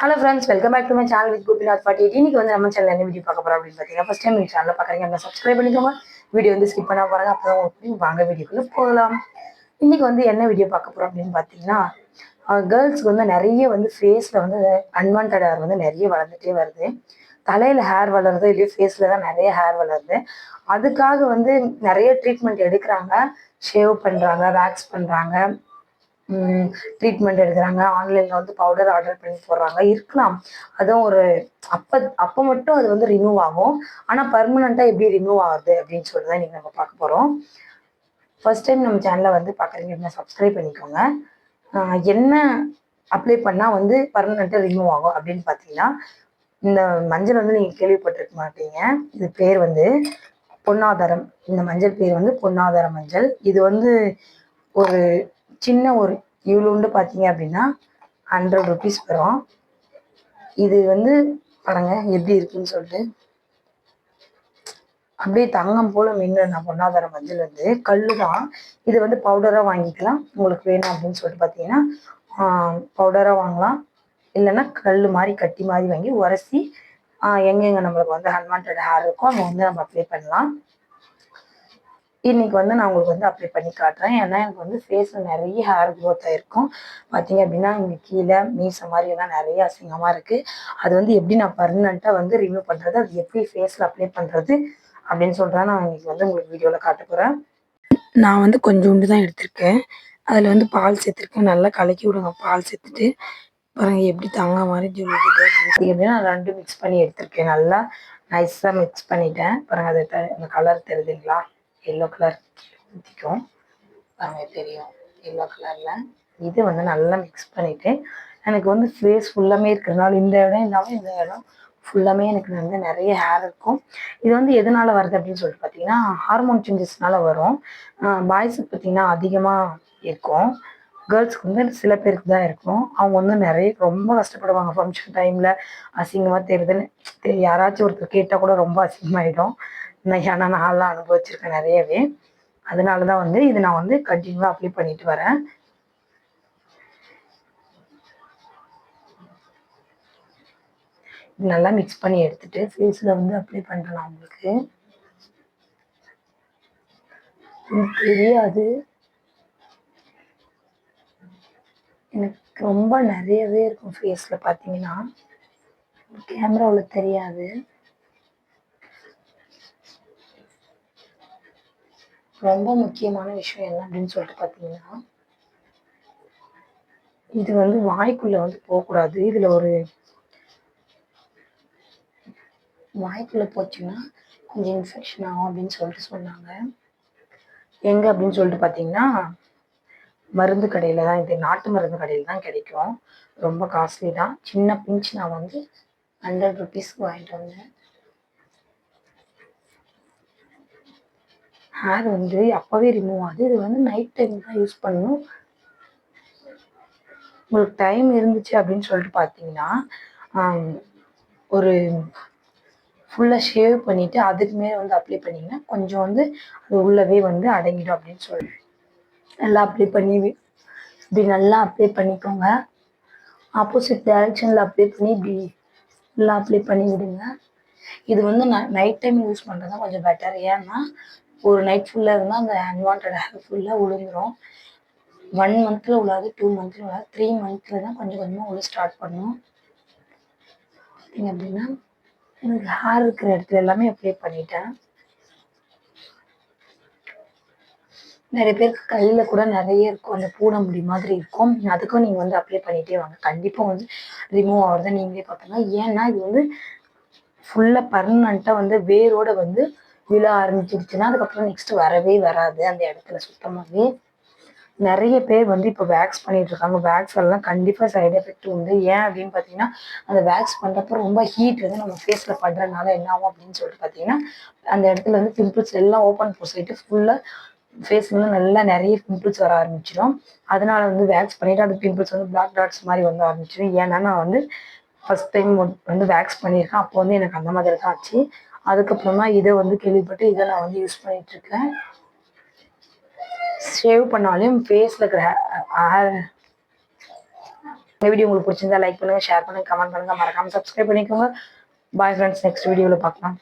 Hello friends welcome back to my channel with Gopinath பாட்டி இன்னைக்கு வந்து நம்ம சேனல் என்ன வீடியோ பார்க்க போறோம் அப்படின்னு பார்த்தீங்கன்னா ஃபர்ஸ்ட் டைம் எங்கள் சேனலில் பார்க்குறீங்க அப்படின்னா சப்ஸ்கிரைப் பண்ணிக்கோங்க. வீடியோ வந்து ஸ்கிப் பண்ண பாருங்க அப்புறம் உங்களுக்கு வாங்க வீடியோக்குள்ள போகலாம். இன்னைக்கு வந்து என்ன வீடியோ பார்க்க போறோம் அப்படின்னு பார்த்தீங்கன்னா கேர்ள்ஸ்க்கு வந்து நிறைய வந்து ஃபேஸில் வந்து அன்வான்ட் ஹேர் வந்து நிறைய வளர்ந்துட்டே வருது. தலையில் ஹேர் வளருது இல்லையோ ஃபேஸில் தான் நிறைய ஹேர் வளருது. அதுக்காக வந்து நிறைய ட்ரீட்மெண்ட் எடுக்கிறாங்க. ஷேவ் பண்ணுறாங்க வேக்ஸ் பண்ணுறாங்க ட்ரீட்மெண்ட் எடுக்கிறாங்க. ஆன்லைனில் வந்து பவுடர் ஆர்டர் பண்ணி போடுறாங்க. இருக்கலாம். அதுவும் ஒரு அப்போ அப்போ மட்டும் அது வந்து ரிமூவ் ஆகும். ஆனால் பர்மனெண்ட்டாக எப்படி ரிமூவ் ஆகுது அப்படின்னு சொல்லி தான் இன்றைக்கி நம்ம பார்க்க போகிறோம் ஃபர்ஸ்ட் டைம் நம்ம சேனலை வந்து பார்க்குறீங்க அப்படின்னா சப்ஸ்கிரைப் பண்ணிக்கோங்க. என்ன அப்ளை பண்ணால் வந்து பர்மனெண்ட்டாக ரிமூவ் ஆகும் அப்படின்னு பார்த்தீங்கன்னா இந்த மஞ்சள் வந்து நீங்கள் கேள்விப்பட்டிருக்க மாட்டீங்க. இது பேர் வந்து பொன்னாதாரம். இந்த மஞ்சள் பேர் வந்து பொன்னாதார மஞ்சள். இது வந்து ஒரு சின்ன ஒரு இவ்வளோண்டு பார்த்தீங்க அப்படின்னா ஹண்ட்ரட் ருபீஸ் வரும். இது வந்து பாருங்க எப்படி இருக்குன்னு சொல்லிட்டு. அப்படியே தங்கம் போல மின்னு நான் பொன்னாதார மஞ்சள் வந்து கல்லு தான். இது வந்து பவுடராக வாங்கிக்கலாம். உங்களுக்கு வேணும் அப்படின்னு சொல்லிட்டு பார்த்தீங்கன்னா பவுடராக வாங்கலாம். இல்லைன்னா கல் மாதிரி கட்டி மாதிரி வாங்கி உரசி எங்கெங்கே நம்மளுக்கு வந்து அன்வான்ட் ஹேர் இருக்கோ அங்கே வந்து நம்ம அப்ளை பண்ணலாம். இன்னைக்கு வந்து நான் உங்களுக்கு வந்து அப்ளை பண்ணி காட்டுறேன். ஏன்னா எனக்கு வந்து ஃபேஸில் நிறைய ஹேர் க்ரோத் ஆயிருக்கும். பார்த்தீங்க அப்படின்னா இங்கே கீழே மீசை மாதிரி எல்லாம் நிறைய அசிங்கமாக இருக்குது அது வந்து எப்படி நான் பர்மனண்ட்டாக வந்து ரிமூவ் பண்ணுறது அது எப்படி ஃபேஸில் அப்ளை பண்ணுறது அப்படின்னு சொல்கிறேன் நான் இன்னைக்கு வந்து உங்களுக்கு வீடியோவில் காட்ட போகிறேன் நான் வந்து கொஞ்சோண்டு தான் எடுத்திருக்கேன். அதில் வந்து பால் சேர்த்துருக்கேன். நல்லா கலக்கி விடுங்க. பால் சேர்த்துட்டு பாருங்க எப்படி தங்க மாதிரி ஜொலிக்குது அப்படின்னு நான் ரெண்டும் மிக்ஸ் பண்ணி எடுத்திருக்கேன். நல்லா நைஸாக மிக்ஸ் பண்ணிட்டேன். பாருங்க அது த- அந்த கலர் தெரியுதுங்களா? எல்லோ கலர் ஊற்றிக்கும் பாருங்கள் தெரியும். எல்லோ கலரில் இது வந்து நல்லா மிக்ஸ் பண்ணிவிட்டு எனக்கு வந்து ஃபேஸ் ஃபுல்லாமே இருக்கிறதுனால இந்த இடம் இல்லாமல் இந்த இடம் ஃபுல்லாமே எனக்கு வந்து நிறைய ஹேர் இருக்கும். இது வந்து எதனால வருது அப்படின்னு சொல்லிட்டு பார்த்தீங்கன்னா ஹார்மோன் சேஞ்சஸ்னால வரும். பாய்ஸுக்கு பார்த்தீங்கன்னா அதிகமாக இருக்கும். கேர்ள்ஸ்க்கு வந்து சில பேருக்கு தான் இருக்கும். அவங்க வந்து நிறைய ரொம்ப கஷ்டப்படுவாங்க ஃபங்க்ஷன் டைமில் அசிங்கமாக தெரியுதுன்னு யாராச்சும் ஒருத்தர் கேட்டால் கூட ரொம்ப அசிங்கமாயிடும். ஏன்னா நான்லாம் அனுபவிச்சிருக்கேன் நிறையவே. அதனால தான் வந்து இது நான் வந்து கண்டினியூவாக அப்ளை பண்ணிட்டு வரேன். இது நல்லா மிக்ஸ் பண்ணி எடுத்துட்டு ஃபேஸில் வந்து அப்ளை பண்ணுறேன் நான் உங்களுக்கு. எனக்கு தெரியாது. எனக்கு ரொம்ப நிறையவே இருக்கும் ஃபேஸில் பார்த்தீங்கன்னா. கேமராவில் தெரியாது. ரொம்ப முக்கியமான விஷயம் என்ன அப்படின்னு சொல்லிட்டு பார்த்தீங்கன்னா இது வந்து வாய்க்குள்ள வந்து போகக்கூடாது. இதில் ஒரு வாய்க்குள்ள போச்சுன்னா கொஞ்சம் இன்ஃபெக்ஷன் ஆகும் அப்படின்னு சொல்லிட்டு சொன்னாங்க. எங்க அப்படின்னு சொல்லிட்டு பார்த்தீங்கன்னா மருந்து கடையில தான் இது நாட்டு மருந்து கடையில் தான் கிடைக்கும். ரொம்ப காஸ்ட்லி தான். சின்ன பிஞ்ச் நான் வந்து ஹண்ட்ரட் ருபீஸ்க்கு வாங்கிட்டு வந்தேன். ஹேர் வந்து அப்போவே ரிமூவ் ஆகுது. இது வந்து நைட் டைம் தான் யூஸ் பண்ணணும். உங்களுக்கு டைம் இருந்துச்சு அப்படின்னு சொல்லிட்டு பார்த்தீங்கன்னா ஒரு ஃபுல்லாக ஷேவ் பண்ணிவிட்டு அதுக்கு மேலே வந்து அப்ளை பண்ணிங்கன்னா கொஞ்சம் வந்து அது உள்ளவே வந்து அடங்கிடும் அப்படின்னு சொல்லி. நல்லா அப்ளை பண்ணி இப்படி நல்லா அப்ளை பண்ணிக்கோங்க. ஆப்போசிட் டைரக்ஷனில் அப்ளை பண்ணி இப்படி நல்லா அப்ளை பண்ணி விடுங்க. இது வந்து நைட் டைம் யூஸ் பண்ணுறது தான் கொஞ்சம் பெட்டர் ஏன்னா ஒரு நைட் ஃபுல்லாக இருந்தால் அந்த அன்வான்ட் ஹேர் ஃபுல்லாக விழுந்துரும் ஒன் மந்த்தில் உள்ளாது டூ மந்த்தில் உள்ளாது த்ரீ மந்த்தில் தான் கொஞ்சம் கொஞ்சமாக உள்ள ஸ்டார்ட் பண்ணும். பார்த்தீங்க அப்படின்னா எனக்கு ஹேர் இருக்கிற இடத்துல எல்லாமே அப்ளை பண்ணிட்டேன். நிறைய பேருக்கு கையில் கூட நிறைய இருக்கும் அந்த பூனை முடி மாதிரி இருக்கும். அதுக்கும் நீங்கள் வந்து அப்ளை பண்ணிட்டே வாங்க. கண்டிப்பாக வந்து ரிமூவ் ஆகிறத நீங்களே பார்த்துங்க ஏன்னா இது வந்து ஃபுல்லாக பர்மனண்ட்டாக வந்து வேரோட வந்து விழ ஆரம்பிச்சிருச்சுன்னா அதுக்கப்புறம் நெக்ஸ்ட் வரவே வராது அந்த இடத்துல சுத்தமாகவே நிறைய பேர் வந்து இப்போ வேக்ஸ் பண்ணிட்டு இருக்காங்க. வேக்ஸ் எல்லாம் கண்டிப்பாக சைடு எஃபெக்ட் உண்டு. ஏன் அப்படின்னு பார்த்தீங்கன்னா அந்த வேக்ஸ் பண்ணுறப்ப ரொம்ப ஹீட் வந்து நம்ம ஃபேஸில் படுறதுனால என்ன ஆகும் அப்படின்னு சொல்லிட்டு பார்த்தீங்கன்னா அந்த இடத்துல வந்து பிம்பிள்ஸ் எல்லாம் ஓப்பன் போஸ் ஃபுல்லாக ஃபேஸ்லாம் நல்லா நிறைய பிம்பிள்ஸ் வர ஆரம்பிச்சிடும். அதனால வந்து வேக்ஸ் பண்ணிட்டு அந்த பிம்பிள்ஸ் வந்து பிளாக் டாட்ஸ் மாதிரி வந்து ஆரம்பிச்சிடும். ஏன்னா நான் வந்து ஃபர்ஸ்ட் டைம் வந்து வேக்ஸ் பண்ணியிருக்கேன். அப்போ வந்து எனக்கு அந்த மாதிரி தான் ஆச்சு. அதுக்கப்புறமா இதை வந்து கேள்விப்பட்டு இதை நான் வந்து யூஸ் பண்ணிட்டு இருக்கேன் ஷேவ் பண்ணாலும் ஃபேஸில் இருக்கிற இந்த வீடியோ உங்களுக்கு பிடிச்சிருந்தா லைக் பண்ணுங்க ஷேர் பண்ணுங்க கமெண்ட் பண்ணுங்க. மறக்காம சப்ஸ்கிரைப் பண்ணிக்கோங்க. பாய் ஃப்ரெண்ட்ஸ் நெக்ஸ்ட் வீடியோவில் பார்க்கலாம்.